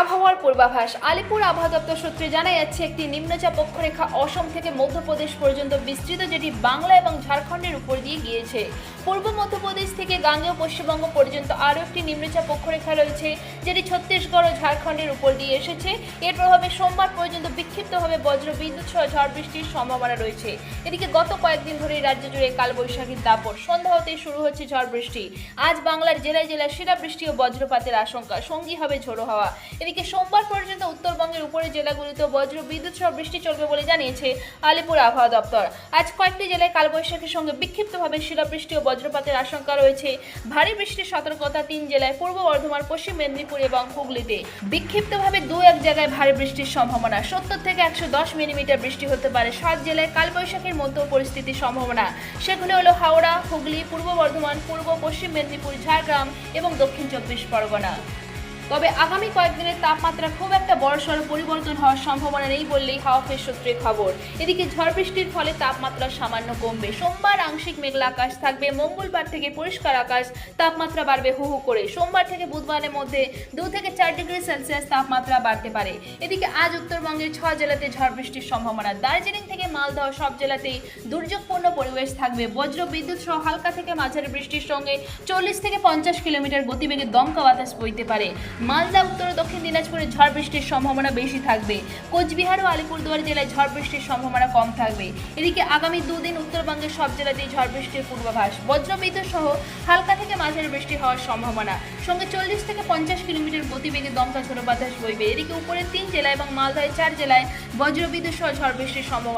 আবহাওয়ার পূর্বাভাস। আলিপুর আবহাওয়া দপ্তর সূত্রে জানা যাচ্ছে, একটি নিম্নচাপ অক্ষরেখা অসম থেকে মধ্যপ্রদেশ পর্যন্ত বিস্তৃত, যেটি বাংলা এবং ঝাড়খণ্ডের উপর দিয়ে গিয়েছে। পূর্ব মধ্যপ্রদেশ থেকে গাঙ্গেয় পশ্চিমবঙ্গ পর্যন্ত আরও একটি নিম্নচাপ অক্ষরেখা রয়েছে, যেটি ছত্তিশগড় ও ঝাড়খণ্ডের উপর দিয়ে এসেছে। এর প্রভাবে সোমবার পর্যন্ত বিক্ষিপ্তভাবে বজ্র বিদ্যুৎ সহ ঝড় বৃষ্টির সম্ভাবনা রয়েছে। এদিকে গত কয়েকদিন ধরে রাজ্য জুড়ে কালবৈশাখীর দাপট। সন্ধ্যা হতেই শুরু হচ্ছে ঝড় বৃষ্টি। আজ বাংলার জেলায় জেলায় শিলাবৃষ্টি ও বজ্রপাতের আশঙ্কা। সঙ্গী হবে ঝোড়ো হাওয়া। এদিকে সোমবার পর্যন্ত উত্তরবঙ্গের উপরে জেলাগুলিতে বজ্র বিদ্যুৎ সহ বৃষ্টি চলবে বলে জানিয়েছে আলিপুর আবহাওয়া দপ্তর। আজ কয়েকটি জেলায় কালবৈশাখীর সঙ্গে বিক্ষিপ্তভাবে শিলাবৃষ্টি ও বজ্রপাতের আশঙ্কা রয়েছে। ভারী বৃষ্টির সতর্কতা তিন জেলায় পূর্ব বর্ধমান, পশ্চিম মেদিনীপুর এবং হুগলিতে। বিক্ষিপ্তভাবে দু এক জায়গায় ভারী বৃষ্টির সম্ভাবনা। সত্তর থেকে একশো দশ মিলিমিটার বৃষ্টি হতে পারে। সাত জেলায় কালবৈশাখীর মতো পরিস্থিতির সম্ভাবনা। সেগুলি হলো হাওড়া, হুগলি, পূর্ব বর্ধমান, পূর্ব, পশ্চিম মেদিনীপুর, ঝাড়গ্রাম এবং দক্ষিণ চব্বিশ পরগনা। তবে আগামী কয়েকদিনের তাপমাত্রা খুব একটা বড়সড় পরিবর্তন হওয়ার সম্ভাবনা নেই বললেই হাওয়া অফিস সূত্রে খবর। এদিকে ঝড় বৃষ্টির ফলে তাপমাত্রা সামান্য কমবে। সোমবার আংশিক মেঘলা আকাশ থাকবে। মঙ্গলবার থেকে পরিষ্কার আকাশ তাপমাত্রা বাড়বে হু হু করে। সোমবার থেকে বুধবারের মধ্যে দু থেকে চার ডিগ্রি সেলসিয়াস তাপমাত্রা বাড়তে পারে। এদিকে আজ উত্তরবঙ্গের ছ জেলাতে ঝড় বৃষ্টির সম্ভাবনা। দার্জিলিং থেকে মালদহ সব জেলাতেই দুর্যোগপূর্ণ পরিবেশ থাকবে। বজ্র বিদ্যুৎ সহ হালকা থেকে মাঝারি বৃষ্টির সঙ্গে চল্লিশ থেকে পঞ্চাশ কিলোমিটার গতিবেগে দমকা বাতাস বইতে পারে। মালদা, উত্তর ও দক্ষিণ দিনাজপুরে ঝড় বৃষ্টির সম্ভাবনা বেশি থাকবে। কোচবিহার ও আলিপুরদুয়ার জেলায় ঝড় বৃষ্টির সম্ভাবনা কম থাকবে। এদিকে আগামী দুদিন উত্তরবঙ্গের সব জেলাতেই ঝড় বৃষ্টির পূর্বাভাস। বজ্রবিদ্যুৎ সহ হালকা থেকে মাঝারি বৃষ্টি হওয়ার সম্ভাবনা। সঙ্গে চল্লিশ থেকে পঞ্চাশ কিলোমিটার গতিবেগে দমকা ঝোড়ো বাতাস বইবে। এদিকে উপরের তিন জেলা এবং মালদায় চার জেলায় বজ্রবিদ্যুৎ সহ ঝড় বৃষ্টির সম্ভাবনা